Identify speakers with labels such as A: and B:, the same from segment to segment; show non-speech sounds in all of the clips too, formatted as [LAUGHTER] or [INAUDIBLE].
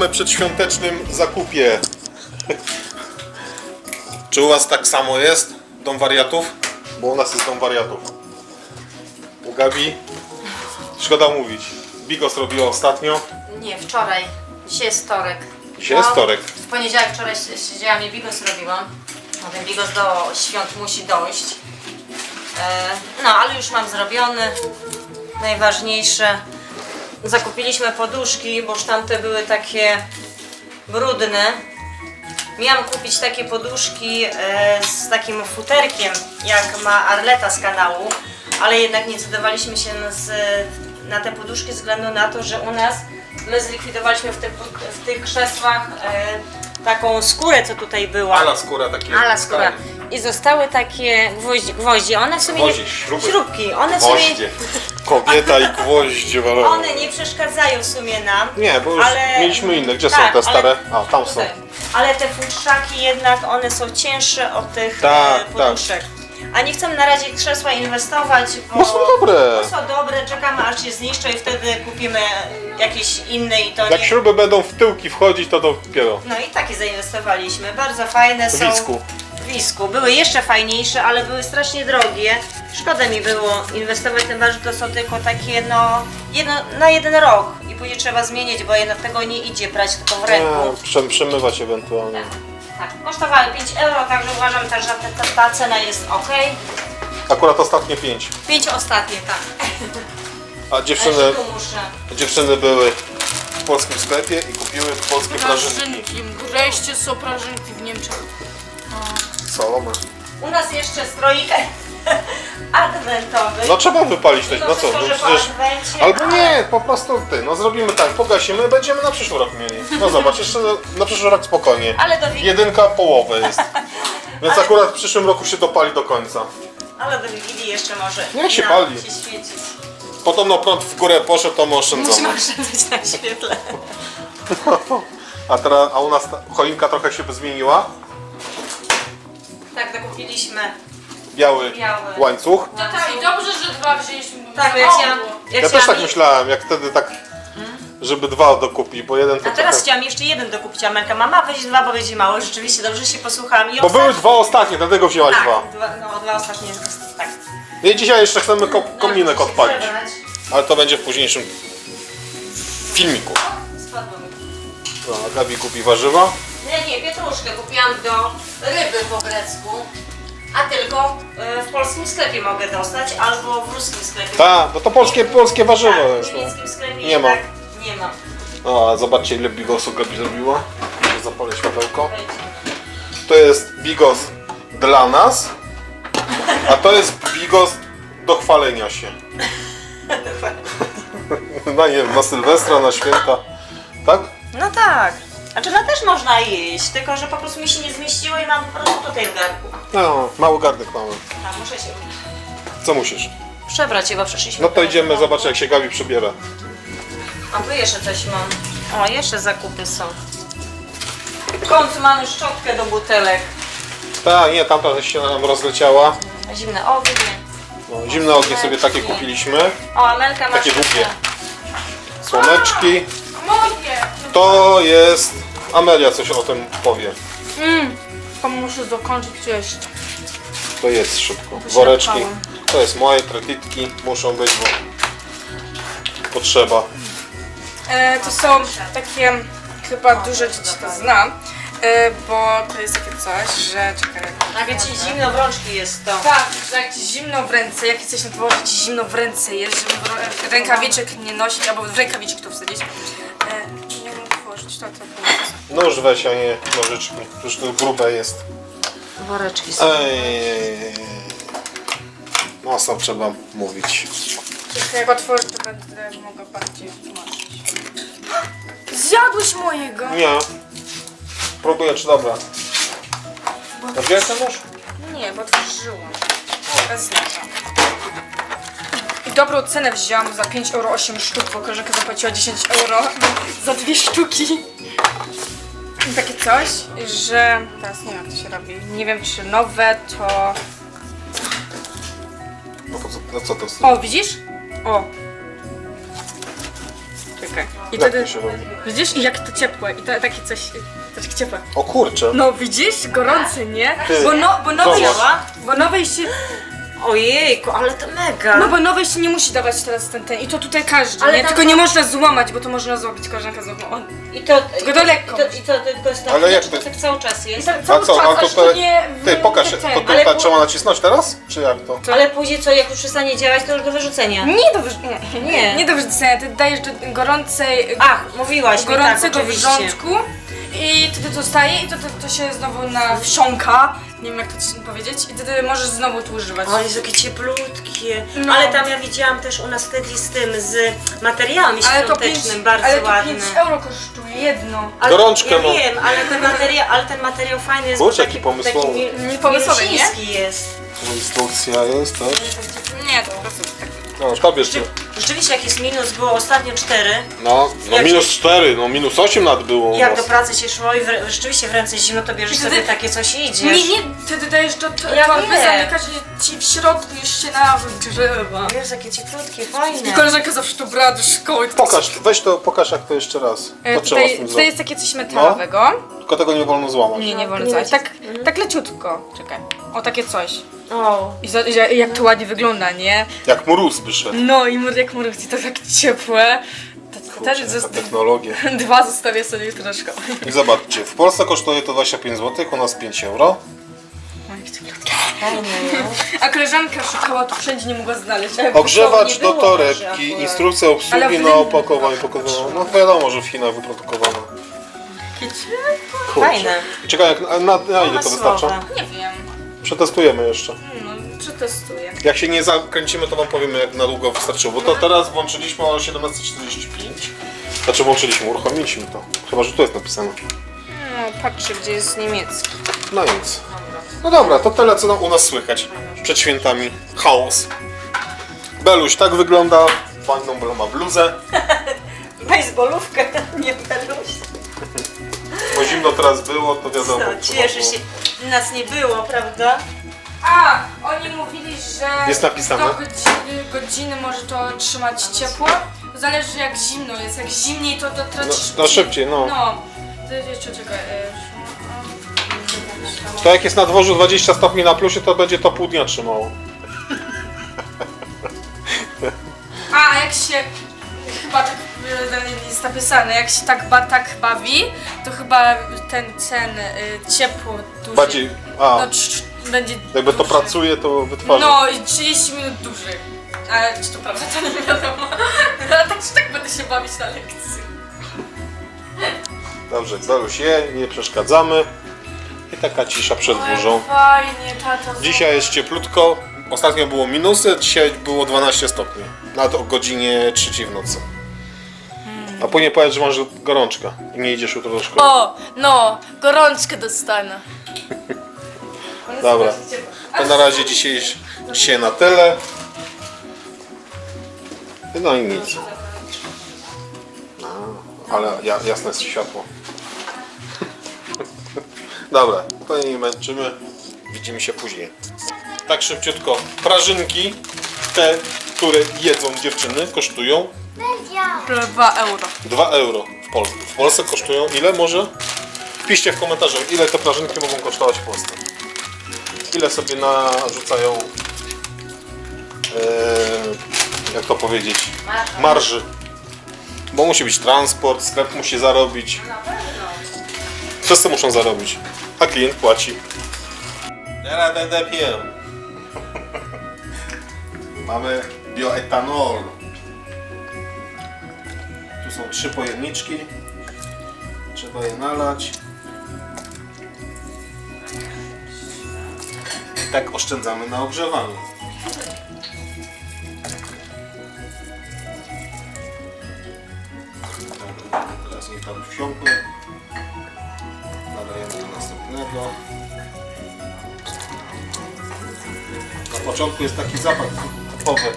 A: Witamy przed świątecznym zakupie. [LAUGHS] Czy u was tak samo jest? Dom wariatów? Bo u nas jest dom wariatów. U Gabi? Szkoda mówić. Bigos robiła ostatnio.
B: Nie, wczoraj. Dzisiaj jest wtorek.
A: Dzisiaj jest wtorek.
B: W poniedziałek wczoraj si- siedziałam i bigos robiłam. No ten bigos do świąt musi dojść. E, no, ale już mam zrobiony. Najważniejsze. Zakupiliśmy poduszki, bo już tamte były takie brudne. Miałam kupić takie poduszki e, z takim futerkiem, jak ma Arleta z kanału, ale jednak nie zdecydowaliśmy się na te poduszki ze względu na to, że u nas my zlikwidowaliśmy w, tych w tych krzesłach e, taką skórę, co tutaj była.
A: Ala skóra takie.
B: Ala skóra. I zostały takie gwoździ, gwoździe. One w sumie
A: Gwoździe,
B: nie,
A: śruby.
B: śrubki. One w sumie
A: Gwoździe. Kobieta i gwoździe [LAUGHS] walone.
B: one nie przeszkadzają w sumie nam.
A: Nie, bo już
B: ale-
A: mieliśmy inne. Gdzie
B: tak,
A: są te stare?
B: ale-
A: A, tam są.
B: Tutaj. Ale te futrzaki jednak one są cięższe od tych
A: Tak,
B: e, poduszek. A nie chcemy na razie krzesła inwestować, bo,
A: Bo są dobre.
B: bo są dobre, czekamy aż się zniszczą i wtedy kupimy jakieś inne i to
A: Jak
B: nie...
A: śruby będą w tyłki wchodzić, to dopiero.
B: No i takie zainwestowaliśmy. Bardzo fajne
A: W
B: są.
A: Wisku.
B: Były jeszcze fajniejsze, ale były strasznie drogie. Szkoda mi było inwestować, tym bardziej, że to są tylko takie no jedno, na jeden rok i później trzeba zmienić, bo jednak tego nie idzie brać tylko w ręku.
A: Przem- przemywać ewentualnie.
B: Tak, kosztowały 5 euro, także uważam też, że ta, ta, ta cena jest ok.
A: Akurat ostatnie pięć.
B: 5 ostatnie, tak.
A: A dziewczyny,
B: Ale tu muszę.
A: dziewczyny były w polskim sklepie i kupiły polskie prażynki.
C: Prażynki. Wreszcie są prażynki w Niemczech.
B: U nas jeszcze stroik [LAUGHS] adwentowy.
A: No trzeba wypalić też,
B: Mimo
A: no co, no przecież... Albo
B: ale-
A: nie, po prostu ty, no zrobimy tak, pogasimy, będziemy na przyszły rok mieli. No zobacz, jeszcze na przyszły rok spokojnie.
B: Ale do Wigilii,
A: Jedynka połowę jest. [LAUGHS] Więc akurat w przyszłym roku się dopali do końca.
B: ale do Wigilii jeszcze może
A: Niech się pali.
B: się świecić.
A: Podobno prąd w górę poszedł, to my
B: Musimy
A: oszczędzamy.
B: oszczędzać na świetle. [LAUGHS]
A: A teraz, a u nas ta choinka trochę się zmieniła.
B: Tak, dokupiliśmy.
A: Biały,
B: Biały.
A: łańcuch.
C: Tata, i dobrze, że dwa wzięliśmy. bo
B: Tak,
C: za
B: ja
C: mało
B: chciałam,
C: było.
B: ja
A: Ja też
B: chciałam
A: tak myślałem, jak wtedy tak, żeby dwa dokupić, bo jeden to
B: A teraz
A: trochę...
B: chciałam jeszcze jeden dokupić, Amelka. Mama weź dwa, bo będzie mało. Rzeczywiście, dobrze się posłuchałam. I
A: Bo były
B: ostatni-
A: dwa ostatnie, dlatego wzięłaś
B: Tak,
A: dwa.
B: dwa, no dwa ostatnie, tak.
A: I dzisiaj jeszcze chcemy ko kominek
B: No,
A: odpalić.
B: przebrać.
A: Ale to będzie w późniejszym filmiku.
B: Spadło mi.
A: No, a Gabi kupi warzywa.
B: Nie, nie, pietruszkę kupiłam do ryby po grecku. A tylko e, w polskim sklepie mogę dostać, albo w ruskim sklepie.
A: Tak, no to polskie, polskie warzywa
B: Tak,
A: jest.
B: w
A: No.
B: niemieckim sklepie
A: Nie ma.
B: jednak Nie ma.
A: No, a zobaczcie ile bigosu Gabi zrobiła. Może Zapalę światełko. To jest bigos dla nas, a to jest bigos do chwalenia się. No nie wiem, na Sylwestra, na święta. Tak?
B: No tak. Znaczy no też można jeść, tylko że po prostu mi się nie zmieściło i mam po prostu tutaj w garku.
A: No, mały garnek mamy.
B: A muszę się
A: Co musisz?
B: przebrać, bo przeszliśmy.
A: No to idziemy zobaczyć jak się Gabi przybiera.
B: A tu jeszcze coś mam. O, jeszcze zakupy są. W końcu mamy szczotkę do butelek.
A: Tak, nie, tamta się nam rozleciała.
B: Zimne ognie.
A: No, zimne ognie sobie takie kupiliśmy.
B: O, Amelka ma
A: Takie
B: szczotkę.
A: długie. Słoneczki. To jest... Amelia coś o tym powie.
C: Mm. To muszę dokończyć jeść.
A: To jest szybko. Woreczki. To jest moje, tretitki muszą być, bo potrzeba.
C: E, to są takie, chyba dużo dzieci to zna, e, bo to jest takie coś, że czekaj.
B: ci zimno w rączki jest to.
C: Tak, że jak ci zimno w ręce, jak jesteś na dworze, ci zimno w ręce jest, żeby w rękawiczek nie nosić, albo w rękawiczki to wsadzić. Otworzyć, to było.
A: Nóż weź, a nie nożyczki. Przecież to grube jest.
B: Woreczki są.
A: Ej. Mocno trzeba mówić.
C: Czekaj, jak otworzę, to będę mogła bardziej tłumaczyć. Zjadłeś mojego!
A: Nie. Próbuję, czy dobra. Gdzie jest ten nóż?
C: Nie, bo otworzyłam. Bez znaka. I dobrą cenę wzięłam za 5 euro 8 sztuk, bo koleżanka zapłaciła 10 euro [LAUGHS] za dwie sztuki. I takie coś, że teraz nie wiem jak to się robi. Nie wiem czy nowe to.
A: No, to, co- no co to jest?
C: O, widzisz? O. Czekaj. I
A: Jak
C: wtedy,
A: to się robi?
C: widzisz, i jak to ciepłe, i to takie coś, to takie ciepłe.
A: O kurczę.
C: No widzisz, gorące, nie?
A: Ty,
C: Bo, no, bo nowej,
A: zobacz.
C: bo nowej się,
B: Ojejku, ale to mega.
C: no bo nowej się nie musi dawać teraz ten, ten, i to tutaj każdy,
B: Ale
C: nie?
B: tam
C: Tylko
B: są-
C: nie można złamać, bo to można złamać, koleżanka złamała.
B: I to,
C: Tylko to lekko.
B: I to, i to tylko jest tak,
A: Ale jak to-
B: to tak cały czas jest?
C: tak
A: A
C: cały
A: co,
C: czas,
A: a to
C: to
A: te...
C: nie...
A: Ty, pokaż,
C: ten.
A: to
B: Ale
A: tutaj
B: po-
A: trzeba nacisnąć teraz? Czy jak to?
B: Ale później co, jak już przestanie działać, to już do wyrzucenia.
C: Nie do wyrzucenia, nie,
B: Nie.
C: nie do wyrzucenia, ty dajesz do gorącej,
B: Ach, mówiłaś mi tak,
C: gorącego
B: oczywiście.
C: wrzątku i wtedy to staje i to, to, to się znowu nawsiąka, nie wiem jak to ci powiedzieć, i wtedy możesz znowu tu używać.
B: O, jest jakie cieplutkie.
C: No.
B: Ale tam ja widziałam też u nas wtedy z tym, z materiałem
C: ale to 5,
B: świątecznym, bardzo
C: ale to
B: ładny.
C: 5 euro kosztuje jedno.
B: Ale
A: Gorączkę
B: ja
A: mam.
B: wiem, ale ten materiał, ale ten materiał fajny jest,
A: Kurczę,
B: bo
A: jaki pomysłowy.
B: taki
C: Nie pomysłowy, nie?
B: jest.
A: Instrukcja jest, tak?
C: Nie, to po prostu tak.
A: No, to bierzcie.
B: Rzeczywiście, jak jest minus, było ostatnio 4.
A: No, no
B: Jak
A: minus 4, no minus 8 nad było u
B: Jak do
A: nas.
B: pracy się szło i w, rzeczywiście w ręce zimno, to bierzesz
C: wtedy-
B: sobie takie coś i idziesz.
C: Nie, nie, wtedy dajesz do to,
B: Ja
C: torby,
B: wiem.
C: zamykasz i ci w środku już się nagrzewa.
B: Wiesz, jakie cieplutkie, fajne.
C: I koleżanka zawsze to brała do szkoły. to
A: Pokaż, weź to, pokaż jak to jeszcze raz.
C: E,
A: To trzeba z
C: Tutaj,
A: tym
C: tutaj
A: zrobić.
C: jest takie coś metalowego.
A: Tylko tego nie wolno złamać.
C: Nie, nie wolno
B: będzie-
C: Tak, tak leciutko. Czekaj. O, takie coś.
B: O,
C: I za, i jak to ładnie wygląda, nie?
A: Jak mróz by szedł.
C: No i mur- jak murówki, to tak ciepłe. To, to też
A: Kurczę,
C: zosta-
A: technologia. [LAUGHS]
C: Dwa zostawię sobie jutro do szkoły.
A: I zobaczcie, w Polsce kosztuje to 25 zł, u nas 5 euro.
C: O, jak cieplutkie.
B: fajne, no.
C: A koleżanka szukała, tu wszędzie nie mogła znaleźć. ale
A: Ogrzewacz do torebki, instrukcja
C: Ale
A: obsługi
C: w
A: na
C: Lidlu
A: opakowaniu pokazano. No wiadomo, że w Chinach wyprodukowane. Kurczę.
B: Fajne.
A: Ciekawe jak, na, na, na ile to wystarcza?
C: Nie wiem.
A: Przetestujemy jeszcze.
C: No, przetestuję.
A: Jak się nie zakręcimy, to wam powiemy jak na długo wystarczyło. Bo to teraz włączyliśmy o 17.45. Znaczy włączyliśmy, uruchomiliśmy to. Chyba, że tu jest napisane.
C: No, patrzę, gdzie jest niemiecki.
A: No nic. No dobra, to tyle co nam u nas słychać. Przed świętami. Chaos. Beluś tak wygląda. Pan Numbel ma bluzę. [LAUGHS]
B: Bejsbolówkę, [LAUGHS] nie peluś.
A: Bo zimno teraz było, to wiadomo.
B: Co,
A: trzeba
B: cieszę
A: było.
B: się. Nas nie było, prawda?
C: A, oni mówili, że
A: Jest napisane?
C: do godziny, godziny może to trzymać ciepło. Zależy jak zimno jest. Jak zimniej to, to tracisz...
A: No, no szybciej, no.
C: No. To jeszcze czekaj. e,
A: To jak jest na dworzu 20 stopni na plusie, to będzie to pół dnia trzymało.
C: A, a jak się chyba tak e, jest napisane, jak się tak, ba, tak bawi, to chyba ten ten y, ciepło duży.
A: Bardziej, a,
C: No, będzie
A: jakby to pracuje, to wytwarza.
C: No i 30 minut dłużej. Ale czy to prawda, to nie wiadomo. Ale tak czy tak będę się bawić na lekcji.
A: Dobrze, Beluś je, nie przeszkadzamy. I taka cisza przed burzą.
C: Fajnie, tato.
A: Dzisiaj jest cieplutko. Ostatnio było minusy, dzisiaj było 12 stopni. Nawet o godzinie 3 w nocy. A później powiedz, że masz gorączkę i nie idziesz jutro do szkoły.
C: O, no, gorączkę dostanę.
A: Dobra. To na razie dzisiaj, dzisiaj na tyle. No i nic. No, ale ja, jasne jest światło. [LAUGHS] Dobra, to nie męczymy. Widzimy się później. Tak szybciutko. Prażynki, te, które jedzą dziewczyny, kosztują
C: 2 euro.
A: 2 euro w Polsce. W Polsce kosztują ile może? Piszcie w komentarzu, ile te prażynki mogą kosztować w Polsce. Ile sobie narzucają, e, jak to powiedzieć, marży. Bo musi być transport, sklep musi zarobić. Wszyscy muszą zarobić, a klient płaci. Teraz będę pił. Mamy bioetanol. Tu są trzy pojemniczki. Trzeba je nalać. Tak oszczędzamy na ogrzewaniu. Teraz niech tam wsiąknie. Nadajemy do następnego. Na początku jest taki zapach typowy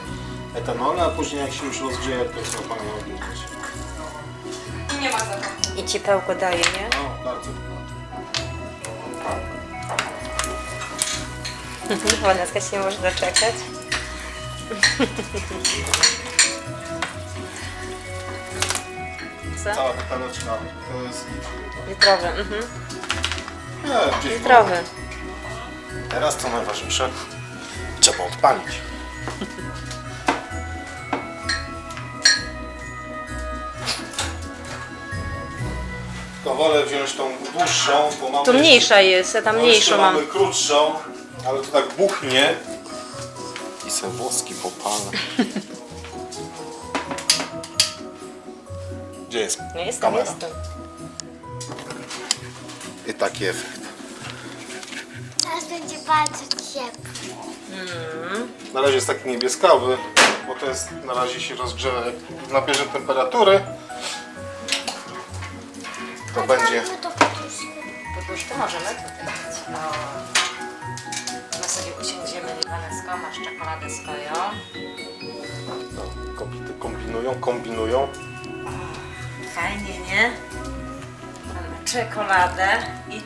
A: etanola, a później jak się już rozgrzeje, to już normalnie odliczyć.
C: I nie ma zabawy.
B: I ciepełko daje, nie?
A: No, bardzo. [LAUGHS]
B: Waneska się nie może doczekać. co?
A: Cała kataneczka to jest
B: Litrowy, mhm.
A: nie, gdzieś
B: Litrowy.
A: Teraz co najważniejsze, trzeba odpalić. [LAUGHS] Tylko wolę wziąć tą dłuższą, bo mamy
B: Tu mniejsza jest, ja tam
A: jeszcze,
B: mniejszą mam.
A: mamy krótszą, ale to tak buchnie. I se włoski popalę. Gdzie jest
B: Nie jestem,
A: kamera?
B: jestem.
A: I taki efekt.
D: Teraz będzie bardzo ciepło.
A: Na razie jest taki niebieskawy, bo to jest na razie się rozgrzewa. Jak nabierze temperatury, to będzie.
D: To. Poduszkę
B: możemy tutaj dać. No. Iwanesko, masz czekoladę swoją.
A: No, kobiety kombinują, kombinują.
B: Fajnie, nie? Mamy czekoladę i...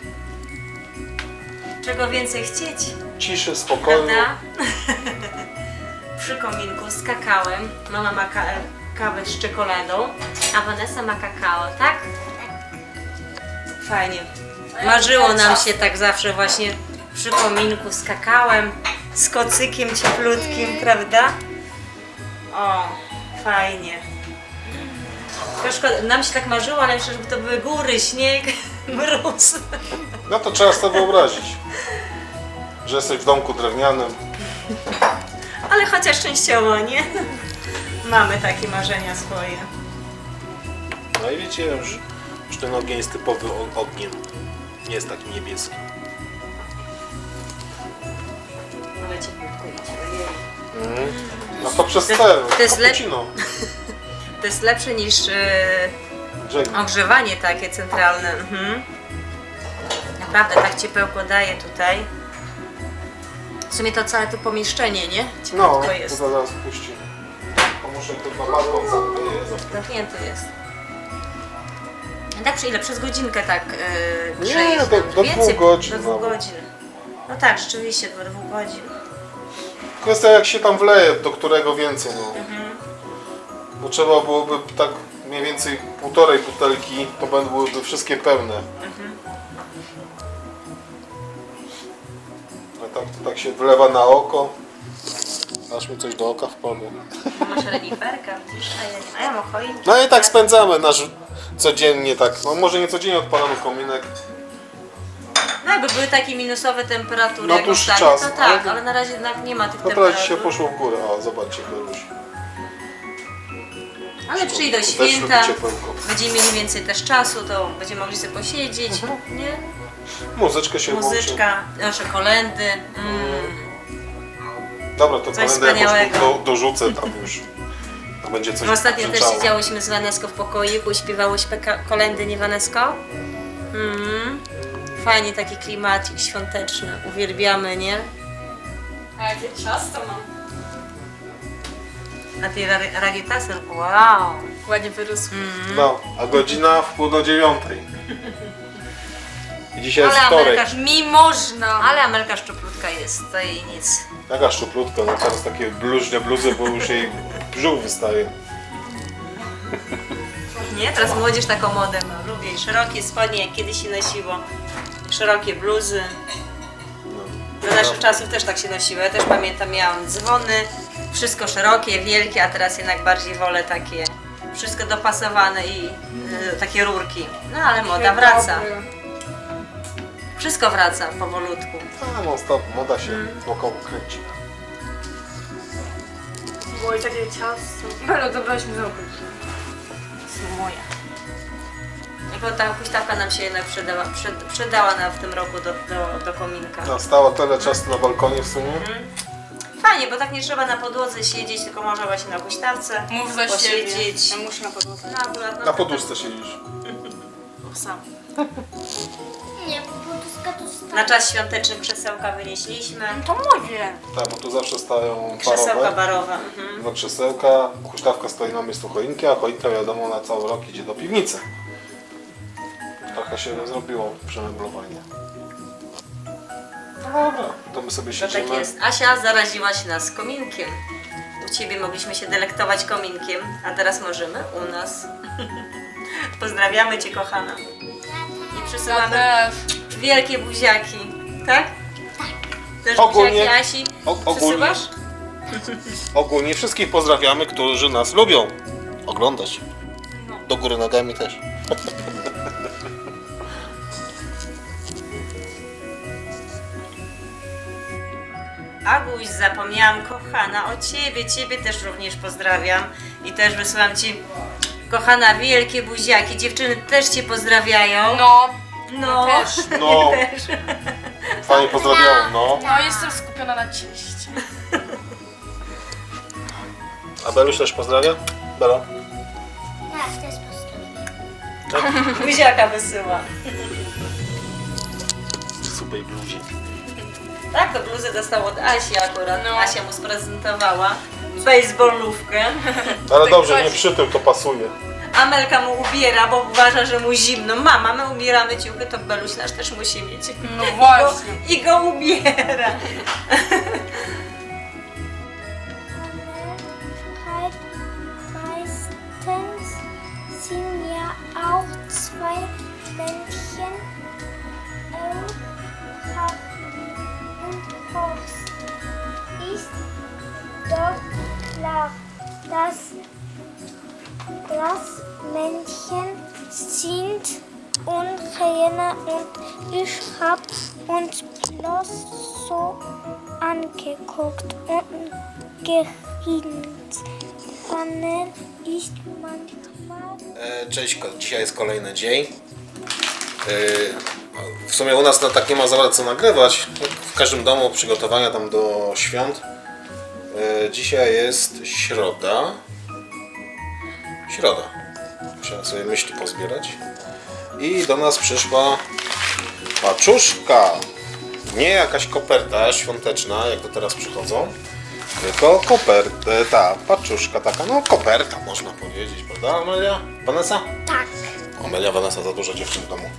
B: Czego więcej chcieć,
A: Ciszy, spokoju.
B: prawda? [LAUGHS] Przy kominku z kakałem. Mama ma ka kawę z czekoladą, a Vanessa ma kakao, tak? Fajnie. Marzyło nam się tak zawsze właśnie przy kominku z kakałem, z kocykiem cieplutkim, prawda? O, fajnie. Szkoda, nam się tak marzyło, ale jeszcze żeby to były góry, śnieg, [LAUGHS] mróz.
A: No to trzeba sobie wyobrazić, że jesteś w domku drewnianym.
B: Ale chociaż częściowo, nie? Mamy takie marzenia swoje.
A: No i wiecie, już, już ten ogień jest typowy o- ogniem. Nie jest taki niebieski.
B: Cieplutko idzie, ojej.
A: No to przez ten,
B: to jest
A: cappuccino. [LAUGHS]
B: To jest lepsze niż
A: Dzięki.
B: ogrzewanie takie centralne. Mhm. Naprawdę tak ciepełko daje tutaj. W sumie to całe to pomieszczenie, nie?
A: No,
B: Cieplutko
A: to
B: jest.
A: zaraz puścimy. To muszę to na balkon.
B: Zamknięty jest. Tak, ile? Przez godzinkę tak yy,
A: Nie, do- do
B: Więcej,
A: dwóch godzin
B: Do dwóch godzin. No tak, rzeczywiście, do dwóch godzin.
A: Kwestia jak się tam wleje, do którego więcej, no. Bo trzeba byłoby tak mniej więcej półtorej butelki, to będą byłyby wszystkie pełne. A tak to tak się wlewa na oko. Aż mi coś do oka wpadło.
B: Masz reniferka, widzisz? A ja, a ja mam choinki.
A: No i tak spędzamy nasz codziennie tak, no może nie codziennie odpalamy kominek.
B: No jakby były takie minusowe temperatury
A: Na
B: jak
A: dłuższy
B: ostatnio,
A: czas,
B: to tak,
A: ale-
B: ale na razie jednak nie ma tych
A: No teraz
B: temperatur.
A: dzisiaj poszło w górę, o zobaczcie Beruś.
B: Ale przyjdą
A: Też
B: święta,
A: lubi ciepełko.
B: będziemy mieli więcej też czasu, to będziemy mogli sobie posiedzieć, nie?
A: Muzyczkę się włączy.
B: Muzyczka, nasze kolendy. Mm.
A: Dobra, to
B: Coś
A: kolendę jakoś
B: wspaniałego.
A: do, dorzucę tam już. To będzie coś
B: No Ostatnio też
A: brzęczało.
B: siedziałyśmy z Waneską w pokoiku, śpiewałyśmy ka- kolendy, nie Wanesko? Mm. Fajnie taki klimacik świąteczny, uwielbiamy, nie?
C: A jakie ciasto mam?
B: A ty ra- wow!
C: Ładnie wyrósł.
A: No, a godzina w pół do dziewiątej. I dzisiaj jest
B: Ale
A: wtorek.
B: Amelka,
C: Mi można!
B: ale Amelka szczuplutka jest, to jej nic.
A: Taka szczuplutka, no teraz takie bluźne bluzy, bo już jej brzuch wystaje.
B: Nie? Teraz młodzież taką modę ma. Lubię i szerokie spodnie, jak kiedyś się nosiło. Szerokie bluzy. Za naszych czasów też tak się nosiło. Ja też pamiętam, miałam dzwony, wszystko szerokie, wielkie, a teraz jednak bardziej wolę takie wszystko dopasowane i y, takie rurki. No ale moda wraca. Wszystko wraca powolutku.
A: A no stop, moda się
B: Mm.
A: wokoło kręci.
C: Było i takie ciasto. Belo, dobraliśmy z roku.
B: Są moje. Jako ta huśtawka nam się jednak przydała, przyd, przydała nam w tym roku do, do, do kominka.
A: No, stała tyle czasu na balkonie w sumie.
B: Fajnie, bo tak nie trzeba na podłodze siedzieć, tylko można właśnie na huśtawce
C: Mów za siebie.
B: posiedzieć.
C: Ja muszę na podłodze.
B: No akurat, no,
A: Na poduszce siedzisz.
B: Sam.
D: Nie, bo to
B: Na
D: stara.
B: czas świąteczny krzesełka wynieśliśmy.
C: To moje.
A: Tak, bo tu zawsze stają
B: Krzesełka
A: parowe.
B: barowe. Mhm.
A: Dwa krzesełka, huśtawka stoi na miejscu choinki, a choinka wiadomo na cały rok idzie do piwnicy. Trochę się zrobiło przemeblowanie. No dobra, to my sobie
B: To tak
A: siedzimy.
B: jest. Asia zaraziłaś nas kominkiem. U Ciebie mogliśmy się delektować kominkiem, a teraz możemy u nas. [LAUGHS] Pozdrawiamy Cię, kochana. I
C: Ja też.
B: wielkie buziaki, tak? Też
A: Ogólnie-
B: buziaki Asi
A: ogólnie-? Ogólnie wszystkich pozdrawiamy, którzy nas lubią oglądać. Do góry nogami też.
B: Aguś, zapomniałam, kochana, o Ciebie, Ciebie też również pozdrawiam i też wysyłam Ci, kochana, wielkie buziaki. Dziewczyny też Cię pozdrawiają.
C: No,
B: no.
C: też.
A: No,
B: też.
A: fajnie pozdrawiam, no.
C: No, jestem skupiona na cieście.
A: A Beluś też pozdrawia? Bela?
D: Tak, w ten sposób.
B: Buziaka wysyła.
A: Super bluzie.
B: Tak, to bluzę dostał od Asi akurat.
C: No.
B: Asia mu sprezentowała. Baseballówkę.
A: Ale dobrze, nie przy tym to pasuje.
B: Amelka mu ubiera, bo uważa, że mu zimno. Mama, my ubieramy ciuchy, to Beluś nasz też musi mieć.
C: No właśnie.
B: I go ubiera.
D: Meistens sind ja auch zwei Männchen, Elka und Horst. Ist doch klar, dass das Männchen sind Unreine und ich hab uns bloß so angeguckt und gerinnt. Panel ist manchmal
A: E, Cześć, dzisiaj jest kolejny dzień. E, W sumie u nas no, tak nie ma za bardzo co nagrywać. W każdym domu przygotowania tam do świąt. E, Dzisiaj jest środa. Środa. Musiałem sobie myśli pozbierać. I do nas przyszła paczuszka. Nie jakaś koperta świąteczna, jak to teraz przychodzą. Tylko koperta, ta paczuszka taka, no koperta można powiedzieć, prawda Amelia? Vanessa?
D: tak.
A: Amelia, Vanessa za dużo dziewczyn w domu.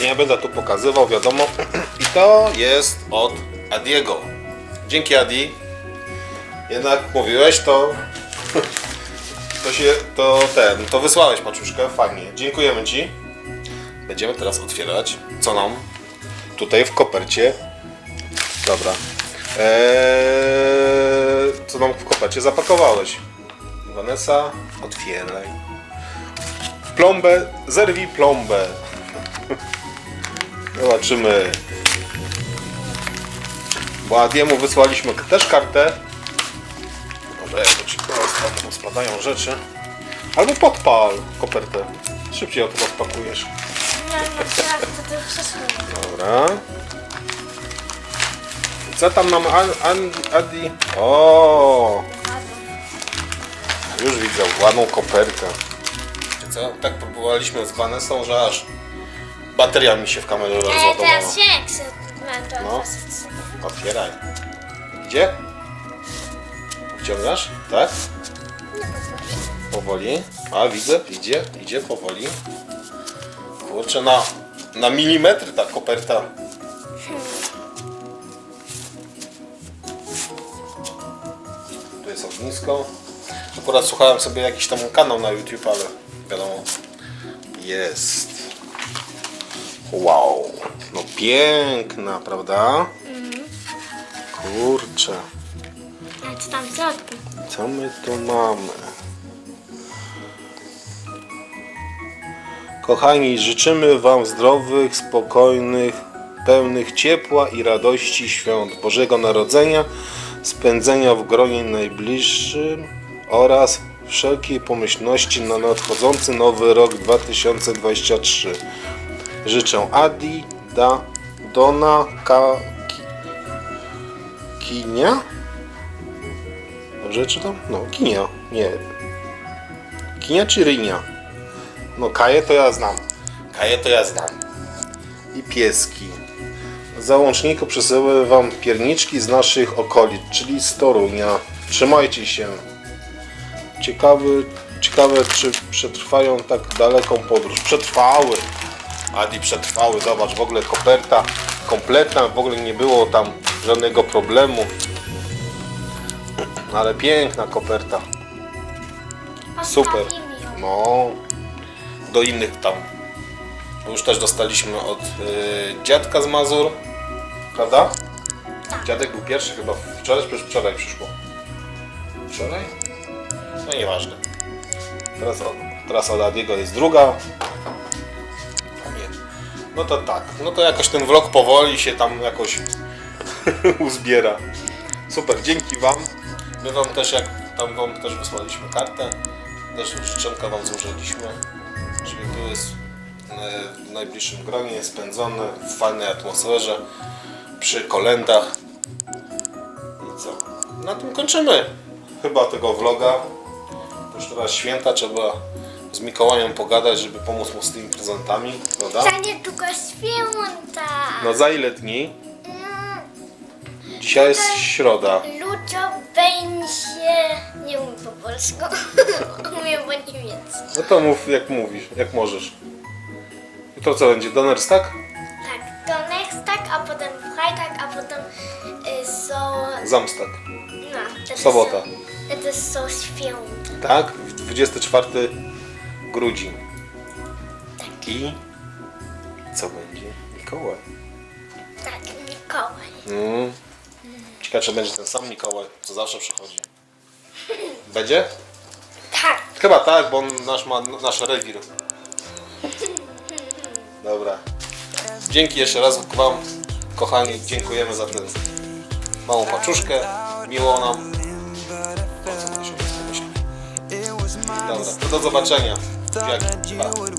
A: Nie będę tu pokazywał, wiadomo. [CLEARS THROAT] I to jest od Adiego. Dzięki Adi. Jednak mówiłeś, to... To się, to ten, to wysłałeś paczuszkę, fajnie. Dziękujemy Ci. Będziemy teraz otwierać, co nam tutaj w kopercie. Dobra. Eee, co nam w kopercie zapakowałeś? Vanessa, otwieraj. Plombę, zerwij plombę. [LAUGHS] Zobaczymy. Bo Adiemu wysłaliśmy też kartę. Może ja to ci prosto, bo spadają rzeczy. Albo podpal kopertę. Szybciej o to rozpakujesz.
D: No.
A: Dobra. Co tam mam An, An, Adi? O, już widzę ładną kopertę. Co? Tak próbowaliśmy z Vanessą, że aż bateria mi się w kamerze rozładowała.
D: teraz się jak się to
A: No. Otwieraj. Gdzie? Wciągasz? Tak? Powoli. A widzę, idzie, idzie powoli. Kurczę, na, na milimetr ta koperta. Tu jest ognisko. Akurat słuchałem sobie jakiś tam kanał na YouTube, ale wiadomo. Jest. Wow. No piękna, prawda? Kurczę.
D: A co tam w środku?
A: Co my tu mamy? Kochani, życzymy Wam zdrowych, spokojnych, pełnych ciepła i radości świąt Bożego Narodzenia, spędzenia w gronie najbliższym oraz wszelkiej pomyślności na nadchodzący nowy rok 2023. Życzę Adi, Da, Dona, Ka, Kinia? Dobrze czytam? No, Kinia. Nie. Kinia czy Rynia? No, Kaję to ja znam. Kaję to ja znam. I pieski. W załączniku przesyły Wam pierniczki z naszych okolic, czyli z Torunia. Trzymajcie się. Ciekawy, ciekawe, czy przetrwają tak daleką podróż. Przetrwały. Adi przetrwały. Zobacz, w ogóle koperta kompletna, w ogóle nie było tam żadnego problemu. Ale piękna koperta. Super. No, do innych tam. Już też dostaliśmy od y, dziadka z Mazur, prawda? Dziadek był pierwszy chyba wczoraj, czy wczoraj przyszło. Wczoraj? No nieważne. Teraz, teraz od Adiego jest druga. No to tak, no to jakoś ten vlog powoli się tam jakoś [LAUGHS] uzbiera. Super, dzięki Wam. My Wam też, jak tam Wam też wysłaliśmy kartę, też życzonka Wam złożyliśmy, żeby były w najbliższym gronie spędzone w fajnej atmosferze, przy kolendach. I co? Na tym kończymy chyba tego vloga. Już teraz święta, trzeba z Mikołajem pogadać, żeby pomóc mu z tymi prezentami, prawda?
D: Za niedługo święta.
A: No za ile dni? Dzisiaj jest środa.
D: Ludzie będzie... Nie mówię po polsku. [LAUGHS] Mówię po niemiecku.
A: No to mów jak mówisz, jak możesz. Jutro co będzie? Donnerstag?
D: Tak, Donnerstag, a potem Freitag, a potem y, są...
A: Zamstag.
D: No, to
A: Sobota.
D: Są, to są święta.
A: Tak? 24 grudzień. I co będzie? Mikołaj.
D: Tak, Mikołaj.
A: Mm. Ciekawe, czy będzie ten sam Mikołaj, co zawsze przychodzi. Będzie?
D: Tak.
A: Chyba tak, bo on nasz ma nasz rewir. Dobra. Dzięki jeszcze raz Wam, kochani. Dziękujemy za tę małą paczuszkę. Miło nam. Dobra, to do zobaczenia. Buziaki. Pa.